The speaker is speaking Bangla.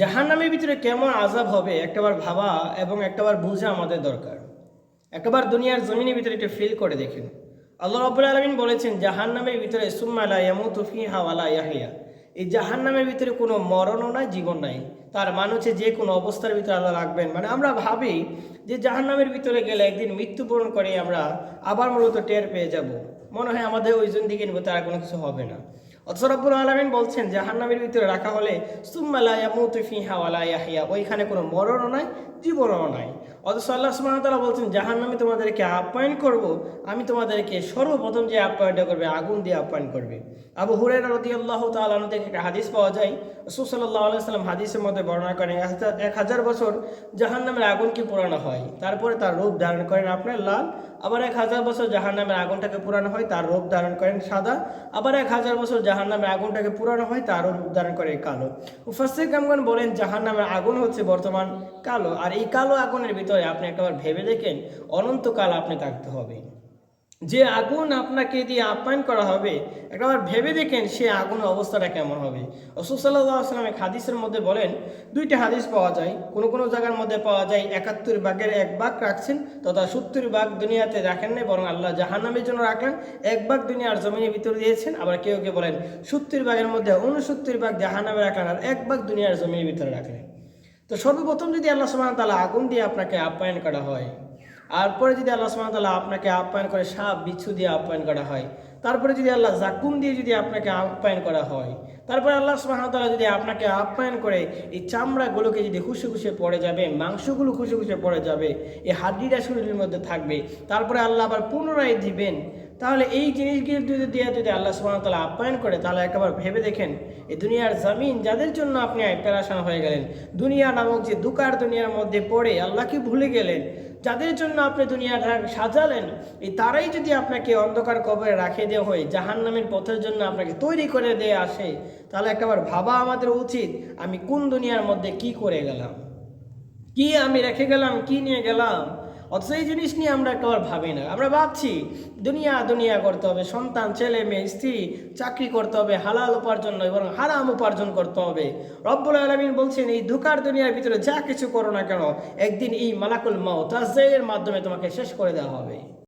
জাহান্নামের ভিতরে কেমন আজাব হবে, একটাবার ভাবা এবং একটাবার বোঝা আমাদের দরকার। একটাবার দুনিয়ার জমিনের ভিতরে একটু ফিল করে দেখেন। আল্লাহ রব্বুল আলমিন বলেছেন, জাহান্নামের ভিতরে সুম্মালা ইয়ামুতু ফিহা ওয়ালা ইয়াহিয়া এই জাহান্নামের ভিতরে কোনো মরণও নাই, জীবন নাই। তার মানে হচ্ছে যে কোনো অবস্থার ভিতরে আল্লাহ রাখবেন। মানে আমরা ভাবি যে জাহান্নামের ভিতরে গেলে একদিন মৃত্যুবরণ করে আমরা আবার মূলত টের পেয়ে যাব। মনে হয় আমাদের ওই জন দিকে নিব তার কোনো কিছু হবে না। অথচ রব্বুল আলমিন বলছেন, জাহান্নামের ভিতরে রাখা হলে সুম্মালায়া মুতুফি হাওয়ালা ওয়ালা ইয়াহিয়া ওইখানে কোনো মরণও নাই, জীবনও নাই। অথচ আল্লাহ সুবহানাহু বলছেন, জাহান্নামে তোমাদেরকে আপ্যায়ন করব, আমি তোমাদেরকে সর্বপ্রথম যে আপ্যায়নটা করবে, আগুন দিয়ে আপ্যায়ন করবে। আবু হুরায়রা রাদিয়াল্লাহু তাআলা আনহু থেকে একটা হাদিস পাওয়া যায়। রাসূল সাল্লাল্লাহু সাল্লাম হাদিসের মধ্যে বর্ণনা করেন, এক হাজার- বছর জাহান্নামের আগুনকে পোড়ানো হয়, তারপরে তার রূপ ধারণ করেন আপনার লাল, আবার এক হাজার বছর জাহান্নামের আগুনটাকে পুরানো হয়, তার রূপ ধারণ করেন সাদা, আবার এক হাজার বছর জাহান্নামের আগুনটাকে পুরানো হয় তারও রূপ ধারণ করে কালো। মুফাসসির কামগণ বলেন, জাহান্নামের আগুন হচ্ছে বর্তমান কালো, আর এই কালো আগুনের ভিতরে আপনি একবার ভেবে দেখেন, অনন্তকাল আপনি থাকতে হবে। যে আগুন আপনাকে দিয়ে আপ্যায়ন করা হবে, একবার ভেবে দেখেন সে আগুনের অবস্থাটা কেমন হবে। রসুসাল্লাহ এক হাদিসের মধ্যে বলেন, দুইটা হাদিস পাওয়া যায়। কোনো কোনো জায়গার মধ্যে পাওয়া যায়, একাত্তর ভাগের এক ভাগ রাখছেন, তথা সত্তর ভাগ দুনিয়াতে রাখেন নাই, বরং আল্লাহ জাহান্নামের জন্য রাখলেন। এক ভাগ দুনিয়ার জমিনের ভিতরে দিয়েছেন, আবার কেউ কেউ বলেন, সত্তর ভাগের মধ্যে উনসত্তর ভাগ জাহান্নামে রাখলেন, আর এক ভাগ দুনিয়ার জমিনের ভিতরে রাখলেন। তো সর্বপ্রথম যদি আল্লাহ সুবহানাহু তালা আগুন দিয়ে আপনাকে আপ্যায়ন করা হয়, তারপরে যদি আল্লাহ সুবহানাহু তালা আপনাকে আপ্যায়ন করে সাপ, বিচ্ছু দিয়ে আপ্যায়ন করা হয়, তারপরে যদি আল্লাহ জাকুম দিয়ে যদি আপনাকে আপ্যায়ন করা হয় তারপরে আল্লাহ তাআলা যদি আপনাকে আপ্যায়ন করে, এই চামড়াগুলোকে যদি খুশে খুশি পড়ে যাবে, মাংসগুলো খুশে খুশি পড়ে যাবে এই হাড্ডিটা শরীরের মধ্যে থাকবে, তারপরে আল্লাহ আবার পুনরায় দিবেন, তাহলে এই জিনিসগুলো যদি দেওয়া যদি আল্লাহ তাআলা আপ্যায়ন করে, তাহলে একবার ভেবে দেখেন এই দুনিয়ার জমিন যাদের জন্য আপনি পেরাশান হয়ে গেলেন, দুনিয়া নামক যে দুকার দুনিয়ার মধ্যে পড়ে আল্লাহকে ভুলে গেলেন? যাদের জন্য আপনি দুনিয়াটা সাজালেন, এই তারাই যদি আপনাকে অন্ধকার কবরে রাখে দেওয়া হয়, জাহান্নামের পথের জন্য আপনাকে তৈরি করে দিয়ে আসে তাহলে একবার ভাবা আমাদের উচিত আমি কোন দুনিয়ার মধ্যে কি করে গেলাম? কি আমি রেখে গেলাম? কি নিয়ে গেলাম? অথচ এই জিনিস নিয়ে আমরা একবার ভাবি না। আমরা ভাবছি, দুনিয়া দুনিয়া করতে হবে, সন্তান, ছেলে, মেয়ে, স্ত্রী, চাকরি করতে হবে, হালাল উপার্জন নয়, বরং হারাম উপার্জন করতে হবে। রব্বুল আলমিন বলছেন, এই ধোকার দুনিয়ার ভিতরে যা কিছু করো না কেন, একদিন এই মালাকুল মাও তাজের মাধ্যমে তোমাকে শেষ করে দেওয়া হবে।